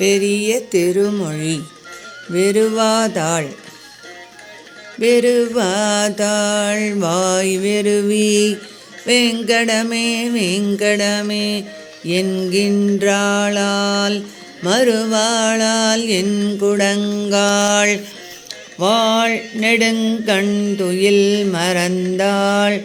பெரிய திருமொழி. வெறுவாதாள். வெறுவாதாள். வாய் வெறுவி. வெங்கடமே வெங்கடமே என்கின்றாளால் மறுவாளால் என் குடங்காள் வாழ் நெடுங்கண் துயில் மறந்தாள்.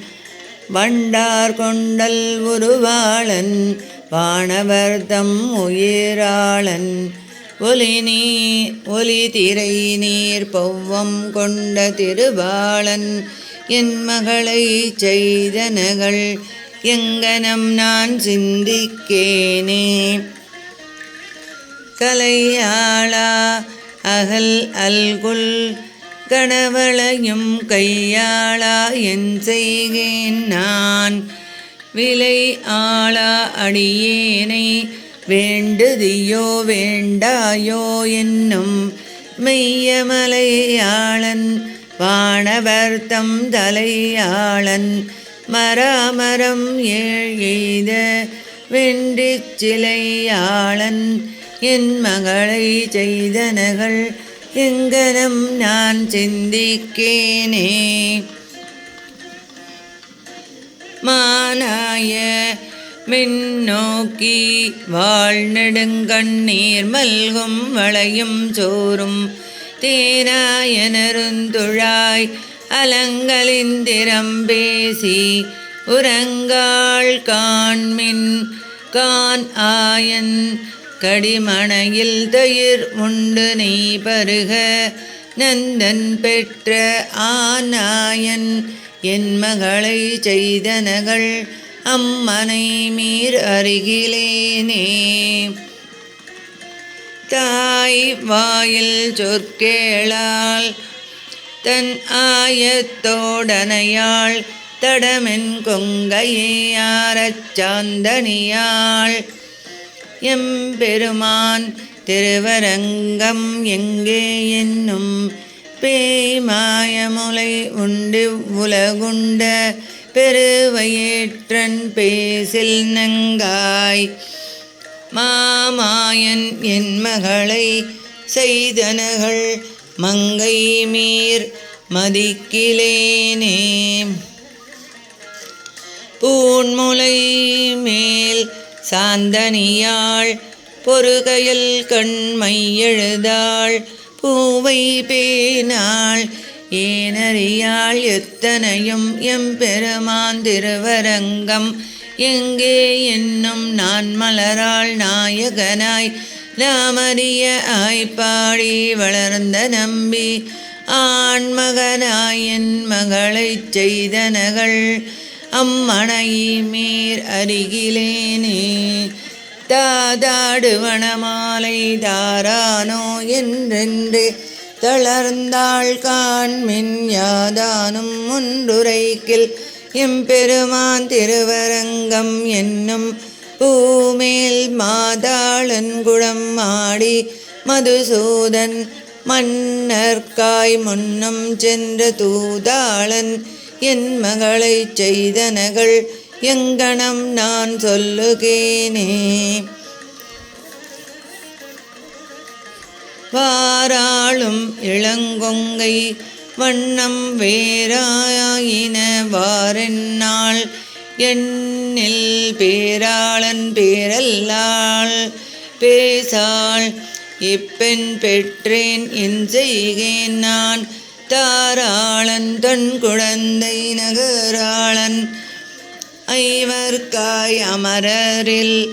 வண்டார் கொண்டல் உருவாளன் வானவர்தம் உயிராளன். ஒலி நீ ஒலி திரை நீர் பௌவம் கொண்ட திருவாளன். என் மகளை செய்தனகள் எங்கனம் நான் சிந்திக்கேனே. கலையாளா அகல் அல்குல் கணவளையும் கையாளா என் செய்கேன் நான். விலை ஆளா அடியேனை வேண்டுதியோ வேண்டாயோ என்னும் மெய்யமலையாளன் வானவர்த்தம் தலையாளன் மராமரம் ஏழ் எய்த வென்றிச் சிலையாளன் என் மகளை செய்தனகள் எங்கனம் நான் சிந்திக்கேனே. மானாய மின்னோக்கி வாழ்நெடுங்கண்ணீர் மல்கும் வளையும் சோறும். தேனாயனருந்துழாய் அலங்கலிந்திரம் பேசி உரங்காள் காண்மின் கான் ஆயன் கடிமணையில் தயிர் உண்டு நீ பருக. நந்தன் பெற்ற ஆநாயன் என் மகளை செய்தனகள் அம்மனை மீர் அருகிலேனே. தாய் வாயில் சொற்கேளால் தன் ஆயத்தோடனையாள் தடமென் கொங்கையாரச் சாந்தனியாள். எம்பெருமான் திருவரங்கம் எங்கே என்னும் பேய் மாயமுலை உண்டு உலகுண்ட பெருவையேற்றன் பேசில் நங்காய். மாமாயன் என் மகளை செய்தனகள் மங்கை மீர் மதிக்கிலேனே. பூன்முலை மேல் சாந்தனியாள். பொறுகையில் கண்மை எழுதாள். பூவை பேனாள். ஏனறியாள் எத்தனையும் எம்பெருமான் திருவரங்கம். எங்கே என்னும் நான் மலராள் நாயகனாய். ராமரிய ஆய்ப்பாடி வளர்ந்த நம்பி. ஆண்மகனாயின் மகளைச் செய்தனகள். அம்மனை மீர் அருகிலேனே தாதாடுவனமாலை தாரானோ என்றென்று தளர்ந்தாள் காண்மின் யாதானும் முன்றுரைக்கில். எம்பெருமான் திருவரங்கம் என்னும் பூமேல் மாதாளன்குளம் ஆடி மதுசூதன் மன்னர்காய் முன்னும் சென்ற தூதாளன் என் மகளைச் செய்தனகள் எங்கனம் நான் சொல்லுகேனே. வாராளும் இளங்கொங்கை வண்ணம் வேறாயின வாரென்னாள் எண்ணில் பேராளன் பேரல்லாள் பேசாள். இப்பெண் பெற்றேன் என் செய்கேன் நான் தாராளன் தன் குழந்தை நகராளன். ஐவர்காய் அமரரில்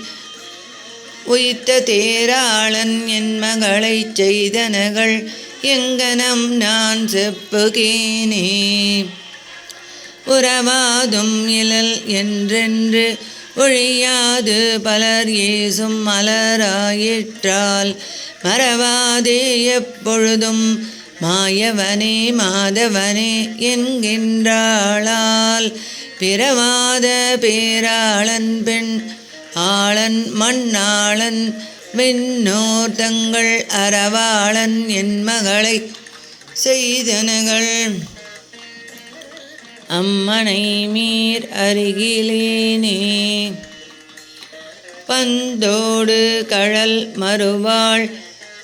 உய்த்த தேராளன் என் மகளை செய்தனகள் எங்கனம் நான் செப்புகேனே. உறவாதும் இழல் என்றென்று ஒழியாது பலர் ஏசும் மலராயிற்றால் மறவாதே எப்பொழுதும் மாயவனே மாதவனே என்கின்றாளால் பிறவாத பேராளன் பெண் ஆளன் மண்ணாளன் விண்ணோர் தங்கள் அறவாளன் என் மகளை செய்தனகள். அம்மனை மீர் அருகிலேனே பந்தோடு கழல் மறுவாள்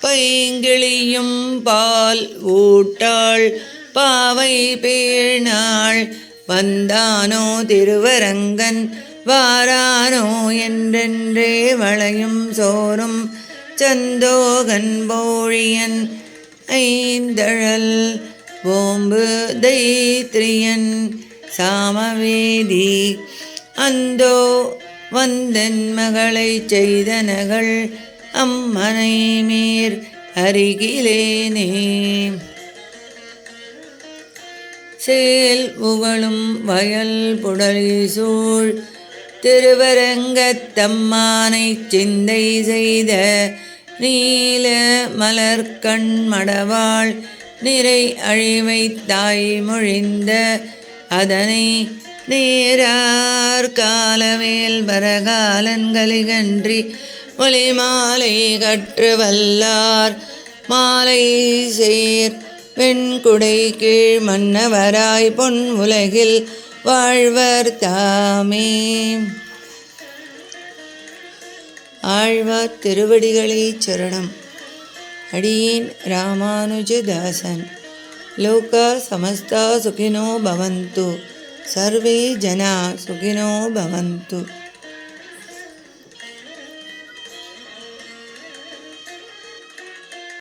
பைங்கிளியும் பால் ஊட்டாள் பாவை பேணாள். வந்தானோ திருவரங்கன் வாரானோ என்றென்றே வளையும் சோறும். சந்தோகன் போழியன் ஐந்தழல் ஓம்பு தைத்திரியன். சாமவேதி அந்தோ வந்தன் மகளை செய்தனகள் அம்மனை மீர் அருகிலேனே. சேல் உவளும் வயல் புடலி சூழ் திருவரங்கத்தம்மானை சிந்தை செய்த நீல மலர்கண் மடவாள் நிறை அழிவை தாய் மொழிந்த அதனை நேரார் காலவேல் வரகாலன்களிகன்றி ஒளி மாலை கற்று வல்லார் மாலை சேர் வெண்குடை கீழ் மன்னவராய் பொன் உலகில் வாழ்வர் தாமே. ஆழ்வார் திருவடிகளே சரணம். அடியேன் ராமானுஜதாசன். லோகா சமஸ்தா சுகினோ பவந்து. சர்வே ஜனா சுகினோ பவந்து.